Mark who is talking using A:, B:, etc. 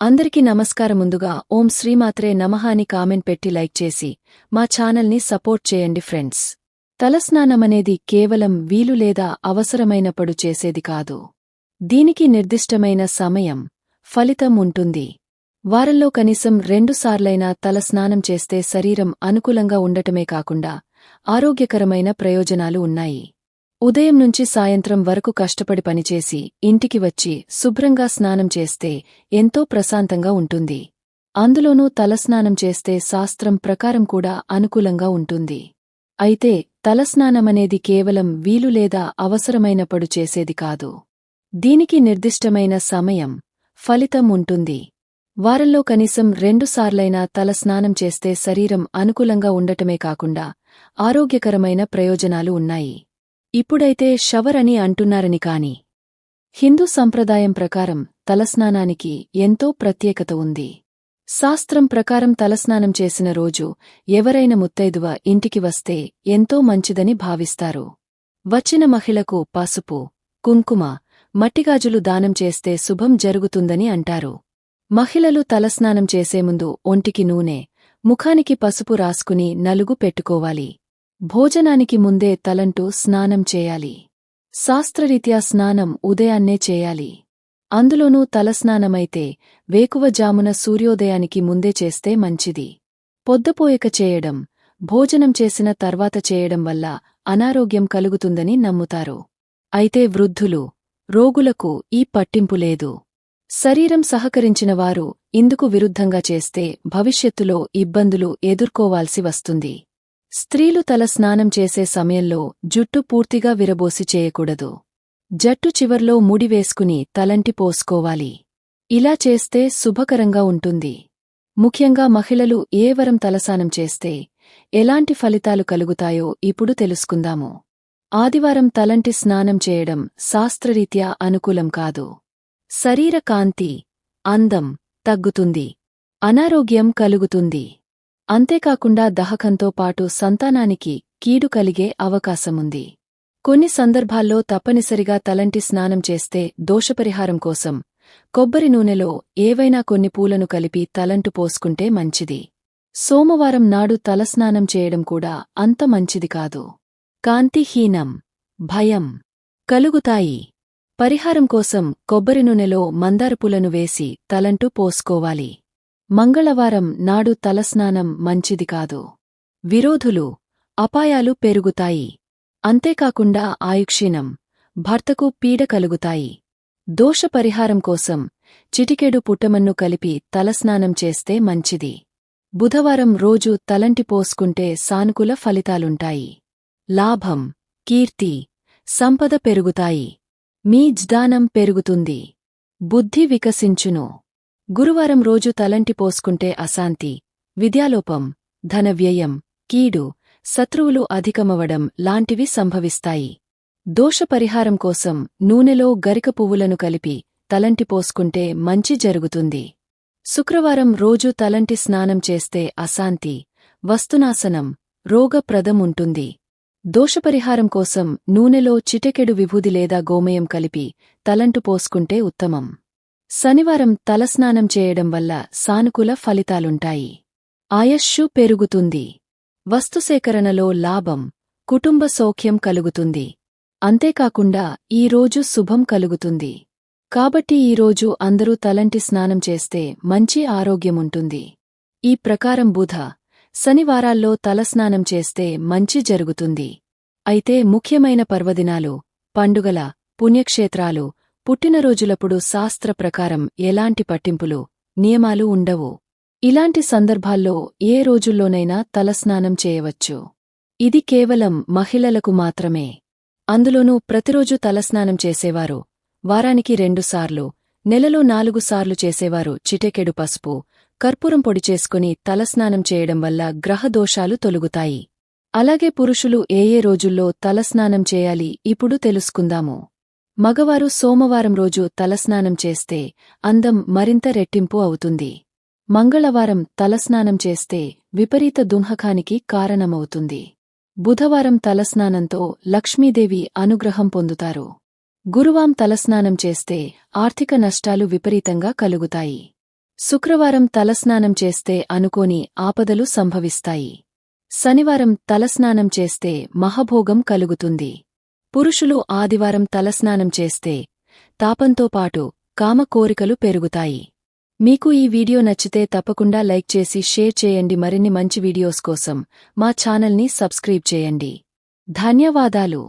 A: అందరికీ నమస్కారం ముందుగా ఓం శ్రీమాత్రే నమః అని కామెంట్ పెట్టి లైక్ చేసి మా ఛానల్ని సపోర్ట్ చేయండి ఫ్రెండ్స్. తలస్నానమనేది కేవలం వీలు లేదా అవసరమైనప్పుడు చేసేది కాదు. దీనికి నిర్దిష్టమైన సమయం ఫలితం ఉంటుంది. వారంలో కనీసం రెండుసార్లైనా తలస్నానం చేస్తే శరీరం అనుకూలంగా ఉండటమే కాకుండా ఆరోగ్యకరమైన ప్రయోజనాలు ఉన్నాయి. ఉదయం నుంచి సాయంత్రం వరకు కష్టపడి పనిచేసి ఇంటికి వచ్చి శుభ్రంగా స్నానం చేస్తే ఎంతో ప్రశాంతంగా ఉంటుంది. అందులోనూ తలస్నానం చేస్తే శాస్త్రం ప్రకారం కూడా అనుకూలంగా ఉంటుంది. అయితే తలస్నానమనేది కేవలం వీలు లేదా అవసరమైనప్పుడు చేసేది కాదు. దీనికి నిర్దిష్టమైన సమయం ఫలితం ఉంటుంది. వారంలో కనీసం రెండుసార్లైనా తలస్నానం చేస్తే శరీరం అనుకూలంగా ఉండటమే కాకుండా ఆరోగ్యకరమైన ప్రయోజనాలు ఉన్నాయి. ఇప్పుడైతే షవర్ అని అంటున్నారని కాని. హిందూ సంప్రదాయం ప్రకారం తలస్నానానికి ఎంతో ప్రత్యేకత ఉంది. శాస్త్రం ప్రకారం తలస్నానం చేసిన రోజు ఎవరైనా ముత్తైదువ ఇంటికి వస్తే ఎంతో మంచిదని భావిస్తారు. వచ్చిన మహిళకు పసుపు కుంకుమ మట్టిగాజులు దానం చేస్తే శుభం జరుగుతుందని అంటారు. మహిళలు తలస్నానం చేసే ముందు ఒంటికి నూనె ముఖానికి పసుపు రాసుకుని నలుగు పెట్టుకోవాలి. భోజనానికి ముందే తలంటూ స్నానం చేయాలి. శాస్త్రరీత్యా స్నానం ఉదయాన్నే చేయాలి. అందులోనూ తలస్నానమైతే వేకువజామున సూర్యోదయానికి ముందే చేస్తే మంచిది. పొద్దపోయక చేయడం భోజనం చేసిన తర్వాత చేయడం వల్ల అనారోగ్యం కలుగుతుందని నమ్ముతారు. అయితే వృద్ధులు రోగులకు ఈ పట్టింపు లేదు. శరీరం సహకరించినవారు ఇందుకు విరుద్ధంగా చేస్తే భవిష్యత్తులో ఇబ్బందులు ఎదుర్కోవాల్సి వస్తుంది. స్త్రీలు తల స్నానం చేసే సమయంలో జుట్టు పూర్తిగా విరబోసి చేయకూడదు. జట్టు చివర్లో ముడివేసుకుని తలంటి పోసుకోవాలి. ఇలా చేస్తే శుభకరంగా ఉంటుంది. ముఖ్యంగా మహిళలు ఏ వరం తలసానం చేస్తే ఎలాంటి ఫలితాలు కలుగుతాయో ఇప్పుడు తెలుసుకుందాము. ఆదివారం తలంటి స్నానం చేయడం శాస్త్రరీత్యా అనుకూలం కాదు. శరీర కాంతి అందం తగ్గుతుంది. అనారోగ్యం కలుగుతుంది. అంతేకాకుండా దహకంతో పాటు సంతానానికి కీడు కలిగే అవకాశముంది. కొన్ని సందర్భాల్లో తప్పనిసరిగా తలంటి స్నానం చేస్తే దోషపరిహారం కోసం కొబ్బరి నూనెలో ఏవైనా కొన్ని పూలను కలిపి తలంటు పోసుకుంటే మంచిది. సోమవారం నాడు తలస్నానం చేయడం కూడా అంత మంచిది కాదు. కాంతిహీనం భయం కలుగుతాయి. పరిహారం కోసం కొబ్బరి నూనెలో మందారపులను వేసి తలంటు పోసుకోవాలి. మంగళవారం నాడు తలస్నానం మంచిది కాదు. విరోధులు అపాయాలు పెరుగుతాయి. అంతేకాకుండా ఆయుక్షీణం భర్తకు పీడ కలుగుతాయి. దోష పరిహారం కోసం చిటికెడు పుట్టమన్ను కలిపి తలస్నానం చేస్తే మంచిది. బుధవారం రోజు తలంటి పోసుకుంటే సానుకూల ఫలితాలుంటాయి. లాభం కీర్తి సంపద పెరుగుతాయి. మీ జ్ఞానం పెరుగుతుంది. బుద్ధి వికసించును. గురువారం రోజు తలంటి పోసుకుంటే అశాంతి విద్యాలోపం ధనవ్యయం కీడు శత్రువులు అధికమవడం లాంటివి సంభవిస్తాయి. దోషపరిహారం కోసం నూనెలో గరిక పువ్వులను కలిపి తలంటి పోసుకుంటే మంచి జరుగుతుంది. శుక్రవారం రోజు తలంటి స్నానం చేస్తే అశాంతి వస్తునాశనం రోగప్రదం ఉంటుంది. దోషపరిహారం కోసం నూనెలో చిటకెడు విభూది లేదా గోమయం కలిపి తలంటు పోసుకుంటే ఉత్తమం. శనివారం తలస్నానం చేయడం వల్ల సానుకూల ఫలితాలుంటాయి. ఆయస్సు పెరుగుతుంది. వస్తుసేకరణలో లాభం కుటుంబ సౌఖ్యం కలుగుతుంది. అంతేకాకుండా ఈరోజు శుభం కలుగుతుంది. కాబట్టి ఈరోజు అందరూ తలంటి స్నానం చేస్తే మంచి ఆరోగ్యముంటుంది ఈ ప్రకారం బుధ శనివారాల్లో తలస్నానం చేస్తే మంచి జరుగుతుంది. అయితే ముఖ్యమైన పర్వదినాలు పండుగల పుణ్యక్షేత్రాలు పుట్టినరోజులప్పుడు శాస్త్ర ప్రకారం ఎలాంటి పట్టింపులు నియమాలు ఉండవు. ఇలాంటి సందర్భాల్లో ఏ రోజుల్లోనైనా తలస్నానం చేయవచ్చు. ఇది కేవలం మహిళలకు మాత్రమే. అందులోనూ ప్రతిరోజు తలస్నానం చేసేవారు వారానికి రెండుసార్లు నెలలో నాలుగు సార్లు చేసేవారు చిటెకెడు పసుపు కర్పూరం పొడి చేసుకుని తలస్నానం చేయడం వల్ల గ్రహదోషాలు తొలుగుతాయి. అలాగే పురుషులు ఏయే రోజుల్లో తలస్నానం చేయాలి ఇప్పుడు తెలుసుకుందాము. మగవారు సోమవారం రోజు తలస్నానం చేస్తే అందం మరింత రెట్టింపు అవుతుంది. మంగళవారం తలస్నానం చేస్తే విపరీత దుంహకానికి కారణమవుతుంది. బుధవారం తలస్నానంతో లక్ష్మీదేవి అనుగ్రహం పొందుతారు. గురువాం తలస్నానం చేస్తే ఆర్థిక నష్టాలు విపరీతంగా కలుగుతాయి. శుక్రవారం తలస్నానం చేస్తే అనుకోని ఆపదలు సంభవిస్తాయి. శనివారం తలస్నానం చేస్తే మహభోగం కలుగుతుంది. పురుషులు ఆదివారం తలస్నానం చేస్తే తాపంతో పాటు కామ కోరికలు పెరుగుతాయి. మీకు ఈ వీడియో నచ్చితే తప్పకుండా లైక్ చేసి షేర్ చేయండి. మరిన్ని మంచి వీడియోస్ కోసం మా ఛానల్ని సబ్స్క్రైబ్ చేయండి. ధన్యవాదాలు.